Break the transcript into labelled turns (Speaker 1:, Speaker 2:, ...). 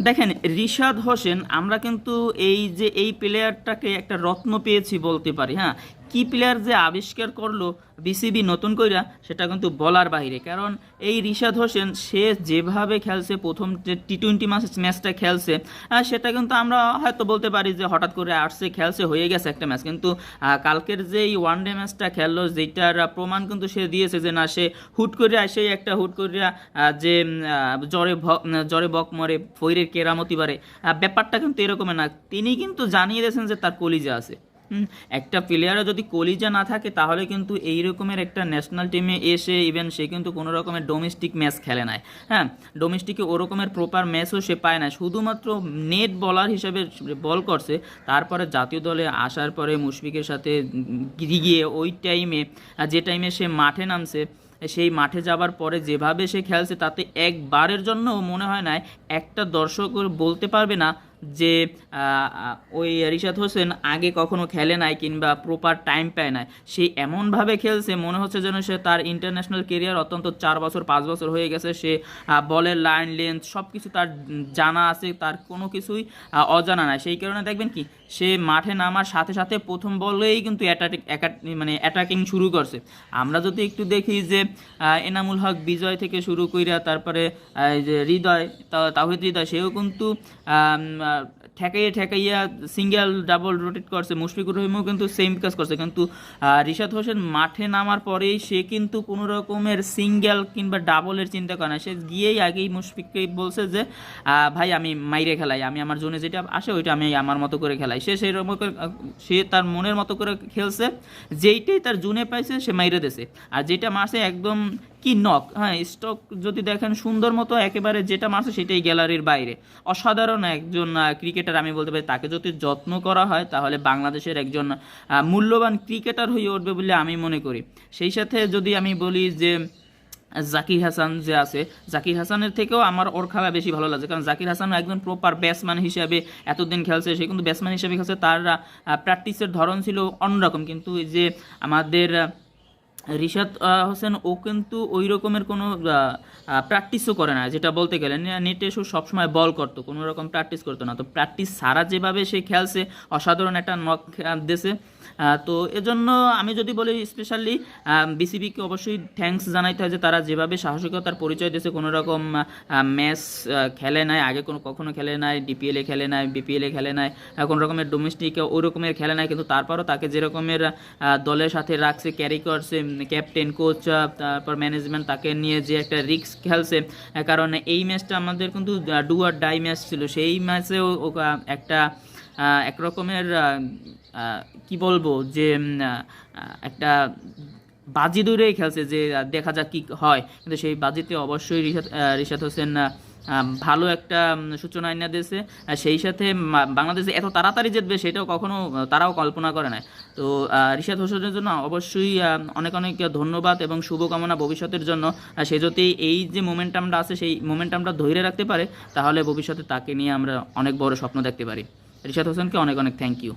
Speaker 1: দেখেন, রিশাদ হোসেন, আমরা কিন্তু এই যে এই প্লেয়ারটাকে একটা রত্ন পেয়েছি বলতে পারি হ্যাঁ? কি প্লেয়ার যে আবিষ্কার করল বিসিবি নতুন কইরা সেটা কিন্তু বলার বাইরে। কারণ এই রিশাদ হোসেন সে যেভাবে খেলছে প্রথম যে টি টোয়েন্টি ম্যাচটা খেলছে সেটা কিন্তু আমরা হয়তো বলতে পারি যে হঠাৎ করে আসছে খেলছে হয়ে গেছে একটা ম্যাচ। কিন্তু কালকের যে এই ওয়ান ডে ম্যাচটা খেললো যেটার প্রমাণ কিন্তু সে দিয়েছে যে না সে হুট করে আসে একটা হুট করে আহ, যে জ্বরে জ্বরে বক মরে ফৈরের কেরামতি বারে ব্যাপারটা কিন্তু এরকমের না। তিনি কিন্তু জানিয়ে দিয়েছেন যে তার কলিজা আছে। একটা প্লেয়ারও যদি কলিজা না থাকে, তাহলে কিন্তু এই রকমের একটা ন্যাশনাল টিমে এসে ইভেন সে কিন্তু কোনো রকমের ডোমেস্টিক ম্যাচ খেলে নাই। হ্যাঁ ডোমেস্টিকে ওরকমের প্রপার ম্যাচও সে পায় না শুধুমাত্র নেট বলার হিসেবে বল করছে, তারপরে জাতীয় দলে আসার পরে মুশফিকের সাথে গিয়ে ওই টাইমে যে টাইমে সে মাঠে নামছে, সেই মাঠে যাবার পরে যেভাবে সে খেলছে, তাতে একবারের জন্য মনে হয় না একটা দর্শক বলতে পারবে না যে ওই রিশাদ হোসেন আগে কখনো খেলে নাই কিংবা প্রপার টাইম পায় নাই, সে এমনভাবে খেলছে, মনে হচ্ছে যেন সে তার ইন্টারন্যাশনাল কেরিয়ার অত্যন্ত চার বছর, পাঁচ বছর হয়ে গেছে, সে বলের লাইন লেন্থ সব কিছু তার জানা আছে, তার কোনো কিছুই অজানা নাই। সেই কারণে দেখবেন কি সে মাঠে নামার সাথে সাথে প্রথম বলেই কিন্তু মানে অ্যাটাকিং শুরু করছে। আমরা যদি একটু দেখি যে এনামুল হক বিজয় থেকে শুরু কইরা তারপরে যে হৃদয় তাহিদ হৃদয়, সেও কিন্তু ঠেকাইয়ে ঠেকাইয়া সিঙ্গেল ডাবল রোটেট করছে। মুশফিকুর রহিমও কিন্তু সেম কাজ করছে। কিন্তু রিশাদ হোসেন মাঠে নামার পরেই সে কিন্তু কোনো রকমের সিঙ্গেল কিংবা ডাবলের চিন্তা করে না। সে গিয়েই আগেই মুশফিককে বলছে যে ভাই, আমি মাইরে খেলাই। আমি আমার জোনে যেটা আসে, ওইটা আমি আমার মতো করে খেলাই। সে সেই সে তার মনের মতো করে খেলছে, যেইটাই তার জুনে পাইছে, সে মাইরে দিছে। আর যেটা মারছে, একদম কি নক হ্যাঁ স্টক যদি দেখেন সুন্দর মতো একেবারে যেটা মারছে সেটাই গ্যালারির বাইরে। অসাধারণ একজন ক্রিকেটার আমি বলতে পারি, তাকে যদি যত্ন করা হয় তাহলে বাংলাদেশের একজন মূল্যবান ক্রিকেটার হয়ে উঠবে বলে আমি মনে করি। সেই সাথে যদি আমি বলি যে, জাকির হাসান যে আছে, জাকির হাসানের থেকেও আমার ওর খেলা বেশি ভালো লাগে। কারণ জাকির হাসান একজন প্রপার ব্যাটসম্যান হিসাবে এতদিন খেলছে, সে কিন্তু ব্যাটসম্যান হিসেবে খেলছে। তার প্র্যাকটিসের ধরন ছিল অন্যরকম। কিন্তু এই যে আমাদের রিশাদ হোসেন, ও কিন্তু ওই রকমের কোনো প্র্যাকটিসও করে না। যেটা বলতে গেলে নেটে সব সবসময় বল করতো, কোনো রকম প্র্যাকটিস করতো না। তো প্র্যাকটিস সারা যেভাবে সে খেলছে, অসাধারণ একটা নক দেশে তো এজন্য আমি যদি বলি স্পেশালি বিসিবিকে অবশ্যই থ্যাঙ্কস জানাইতে হয় যে তারা যেভাবে সাহসিকতার পরিচয় দিয়েছে, কোনো রকম ম্যাচ খেলে নাই, আগে কোনো কখনো খেলে নাই ডিপিএলে খেলে নাই বিপিএলে খেলে নাই কোনো রকমের ডোমেস্টিকে ওই রকমের খেলে নাই, কিন্তু তারপরও তাকে যেরকমের দলের সাথে রাখছে ক্যারি করছে ক্যাপ্টেন কোচ তারপর ম্যানেজমেন্ট তাকে নিয়ে যে একটা রিস্ক খেলছে কারণ এই ম্যাচটা আমাদের কিন্তু ডু আর ডাই ম্যাচ ছিল। সেই ম্যাচেও একটা এক রকমের কি বলব যে একটা বাজি দূরেই খেলছে যে দেখা যাক কি হয়। কিন্তু সেই বাজিতে অবশ্যই রিশাদ রিশাদ হোসেন ভালো একটা সূচনা এনে দিয়েছে। সেই সাথে বাংলাদেশে এত তাড়াতাড়ি জিতবে সেটাও কখনো, তারাও কল্পনা করে না তো রিশাদ হোসেনের জন্য অবশ্যই অনেক অনেক ধন্যবাদ এবং শুভকামনা ভবিষ্যতের জন্য। সে যদি এই যে মোমেন্টামটা আছে, সেই মোমেন্টামটা ধরে রাখতে পারে, তাহলে ভবিষ্যতে তাকে নিয়ে আমরা অনেক বড় স্বপ্ন দেখতে পারি। রিশাদ হোসেনকে অনেক অনেক থ্যাংক ইউ